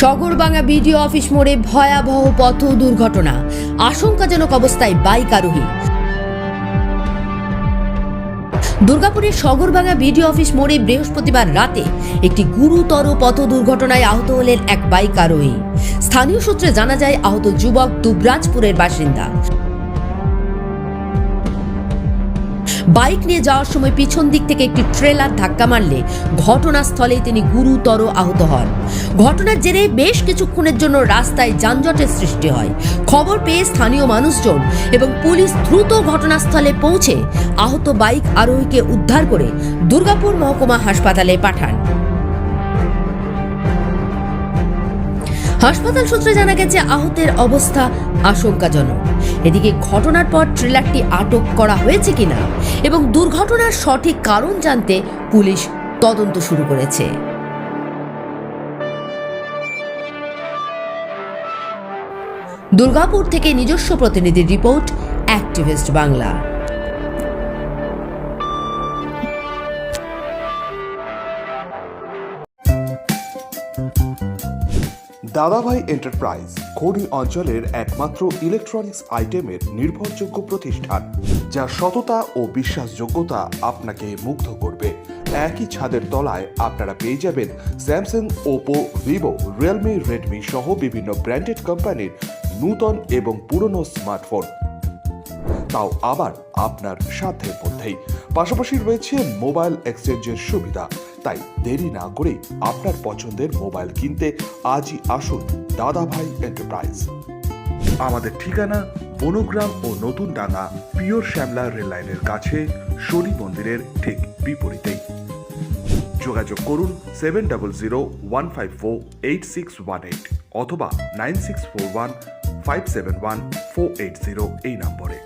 সগরবাঙ্গা BDO office মোড়ে ভয়াবহ পথ দুর্ঘটনা। আশঙ্কাজনক অবস্থায় বাইক আরোহী। দুর্গাপুরের সগরবাঙ্গা বিডিও অফিস মোড়ে বৃহস্পতিবার রাতে একটি গুরুতর পথ দুর্ঘটনায় আহত হলেন এক বাইক আরোহী। স্থানীয় সূত্রে জানা যায়, আহত যুবক দুবরাজপুরের বাসিন্দা। বাইক নিয়ে যাওয়ার সময় পিছন দিক থেকে একটি ট্রেলার ধাক্কা মারলে ঘটনাস্থলেই তিনি গুরুতর আহত হন। ঘটনার জেরে বেশ কিছুক্ষণের জন্য রাস্তায় যানজটের সৃষ্টি হয়। খবর পেয়ে স্থানীয় মানুষজন এবং পুলিশ দ্রুত ঘটনাস্থলে পৌঁছে আহত বাইক আরোহীকে উদ্ধার করে দুর্গাপুর মহকুমা হাসপাতালে পাঠান। হাসপাতাল সূত্রে জানা গেছে, আহতের অবস্থা আশঙ্কাজনক। এদিকে ঘটনার পর ট্রেলারটি আটক করা হয়েছে কিনা এবং দুর্ঘটনার সঠিক কারণ জানতে পুলিশ তদন্ত শুরু করেছে। দুর্গাপুর থেকে নিজস্ব প্রতিনিধির রিপোর্ট, অ্যাক্টিভিস্ট বাংলা। দাদাভাই এন্টারপ্রাইজ খনি অঞ্চলের একমাত্র ইলেকট্রনিক্স আইটেমের নির্ভরযোগ্য প্রতিষ্ঠান, যা সততা ও বিশ্বাসযোগ্যতা আপনাকে মুগ্ধ করবে। একই ছাদের তলায় আপনারা পেয়ে যাবেন Samsung Oppo Vivo Realme Redmi সহ বিভিন্ন ব্র্যান্ডেড কোম্পানির নূতন এবং পুরনো স্মার্টফোন তাও আবার আপনার সাধ্যের মধ্যেই। পাশাপাশি রয়েছে মোবাইল এক্সচেঞ্জের সুবিধা। তাই দেরি না করে আপনার পছন্দের মোবাইল কিনতে আজই আসুন দাদাভাই এন্টারপ্রাইজ আমাদের ঠিকানা বনগ্রাম ও নতুন ডাঙ্গা পিওর শ্যামলা রেললাইনের কাছে শনি মন্দিরের ঠিক বিপরীতেই। যোগাযোগ করুন seven double zero one five four eight six one eight অথবা nine six four one five seven one four eight zero এই নম্বরে।